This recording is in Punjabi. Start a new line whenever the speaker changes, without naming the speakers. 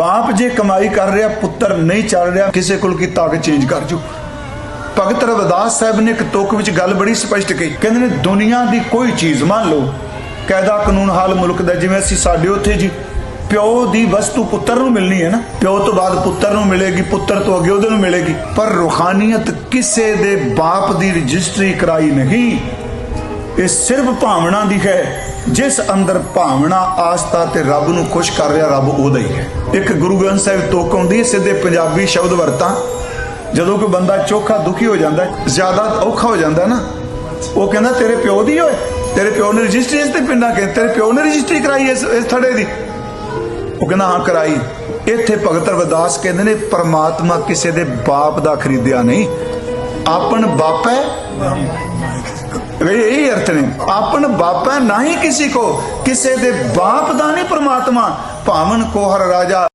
ਬਾਪ ਜੇ ਕਮਾਈ ਕਰ ਰਿਹਾ, ਪੁੱਤਰ ਨਹੀਂ ਚੱਲ ਰਿਹਾ, ਕਿਸੇ ਕੋਲ ਕੀ ਤਾਕਤ ਚੇਂਜ ਕਰ ਜੂ? ਭਗਤ ਰਵਿਦਾਸ ਸਾਹਿਬ ਨੇ ਇੱਕ ਤੁਕ ਵਿੱਚ ਗੱਲ ਬੜੀ ਸਪਸ਼ਟ ਕਹੀ। ਕਹਿੰਦੇ ਨੇ, ਦੁਨੀਆ ਦੀ ਕੋਈ ਚੀਜ਼ ਮੰਨ ਲਓ ਕਾਇਦਾ ਕਾਨੂੰਨ ਹਾਲ ਮੁਲਕ ਦਾ, ਜਿਵੇਂ ਅਸੀਂ ਸਾਡੇ ਉੱਥੇ ਜੀ, ਪਿਓ ਦੀ ਵਸਤੂ ਪੁੱਤਰ ਨੂੰ ਮਿਲਣੀ ਹੈ ਨਾ, ਪਿਓ ਤੋਂ ਬਾਅਦ ਪੁੱਤਰ ਨੂੰ ਮਿਲੇਗੀ, ਪੁੱਤਰ ਤੋਂ ਅੱਗੇ ਉਹਦੇ ਨੂੰ ਮਿਲੇਗੀ, ਪਰ ਰੂਹਾਨੀਅਤ ਕਿਸੇ ਦੇ ਬਾਪ ਦੀ ਰਜਿਸਟਰੀ ਕਰਾਈ ਨਹੀਂ। ਇਹ ਸਿਰਫ ਭਾਵਨਾ ਦੀ ਹੈ। ਜਿਸ ਅੰਦਰ ਭਾਵਨਾ, ਆਸਥਾ ਤੇ ਰੱਬ ਨੂੰ ਖੁਸ਼ ਕਰ ਰਿਹਾ, ਰੱਬ ਉਹਦਾ ਹੀ ਹੈ। ਇੱਕ ਗੁਰੂ ਗ੍ਰੰਥ ਸਾਹਿਬ ਤੋਕ ਆਉਂਦੀ ਸਿੱਧੇ ਪੰਜਾਬੀ ਸ਼ਬਦ ਵਰਤਾਂ। ਜਦੋਂ ਕੋਈ ਬੰਦਾ ਚੋਖਾ ਦੁਖੀ ਹੋ ਜਾਂਦਾ, ਜ਼ਿਆਦਾ ਔਖਾ ਹੋ ਜਾਂਦਾ ਨਾ, ਉਹ ਕਹਿੰਦਾ, ਤੇਰੇ ਪਿਓ ਦੀ ਓਏ, ਤੇਰੇ ਪਿਓ ਨੇ ਰਜਿਸਟਰੀ ਇਸ ਤੇ ਪਿੰਡਾਂ ਕੇ, ਤੇਰੇ ਪਿਓ ਨੇ ਰਜਿਸਟਰੀ ਕਰਾਈ ਇਸ ਇਸ ਥੜੇ ਦੀ। ਉਹ ਕਹਿੰਦਾ, ਹਾਂ, ਕਰਾਈ। ਇੱਥੇ ਭਗਤ ਰਵਿਦਾਸ ਕਹਿੰਦੇ ਨੇ, ਪਰਮਾਤਮਾ ਕਿਸੇ ਦੇ ਬਾਪ ਦਾ ਖਰੀਦਿਆ ਨਹੀਂ। ਆਪਣ ਬਾਪ ਹੈ ਇਹ ਇਹ ਅਰਥ ਨੇ। ਆਪਨ ਬਾਪ ਹੈ ਨਾ ਹੀ ਕਿਸੇ ਕੋ, ਕਿਸੇ ਦੇ ਬਾਪ ਦਾ ਨਹੀਂ ਪਰਮਾਤਮਾ। ਭਾਵਨ ਕੋਹਰ ਰਾਜਾ